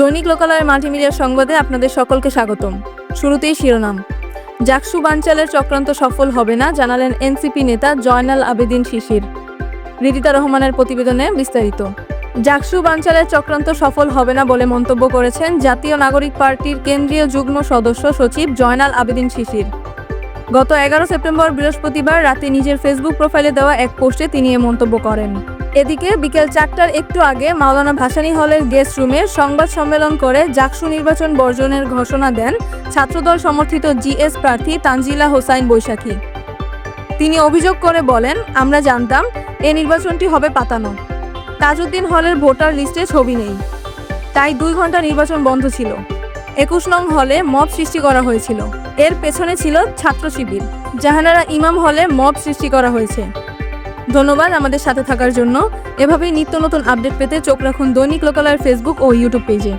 দৈনিক লোকালয়ের মাল্টিমিডিয়া সংবাদে আপনাদের সকলকে স্বাগতম। শুরুতেই শিরোনাম। জাকসু বানচালের চক্রান্ত সফল হবে না, জানালেন এনসিপি নেতা জয়নাল আবেদিন শিশির। রিদিতা রহমানের প্রতিবেদনে বিস্তারিত। জাকসু বাঞ্চালের চক্রান্ত সফল হবে না বলে মন্তব্য করেছেন জাতীয় নাগরিক পার্টির কেন্দ্রীয় যুগ্ম সদস্য সচিব জয়নাল আবেদিন শিশির। গত এগারো সেপ্টেম্বর বৃহস্পতিবার রাতে নিজের ফেসবুক প্রোফাইলে দেওয়া এক পোস্টে তিনি এ মন্তব্য করেন। এদিকে বিকেল চারটার একটু আগে মাওলানা ভাসানী হলের গেস্ট রুমে সংবাদ সম্মেলন করে জাকসু নির্বাচন বর্জনের ঘোষণা দেন ছাত্রদল সমর্থিত জিএস প্রার্থী তানজিলা হোসাইন বৈশাখী। তিনি অভিযোগ করে বলেন, আমরা জানতাম এ নির্বাচনটি হবে পাতানো। তাজউদ্দিন হলের ভোটার লিস্টে ছবি নেই। তাই দুই ঘণ্টা নির্বাচন বন্ধ ছিল। একুশ নং হলে মব সৃষ্টি করা হয়েছিল। এর পেছনে ছিল ছাত্র শিবির জাহানারা ইমাম হলে মব সৃষ্টি করা হয়েছে। ধন্যবাদ আমাদের সাথে থাকার জন্য। এভাবেই নিত্য নতুন আপডেট পেতে চোখ রাখুন দৈনিক লোকালয়ের ফেসবুক ও ইউটিউব পেজে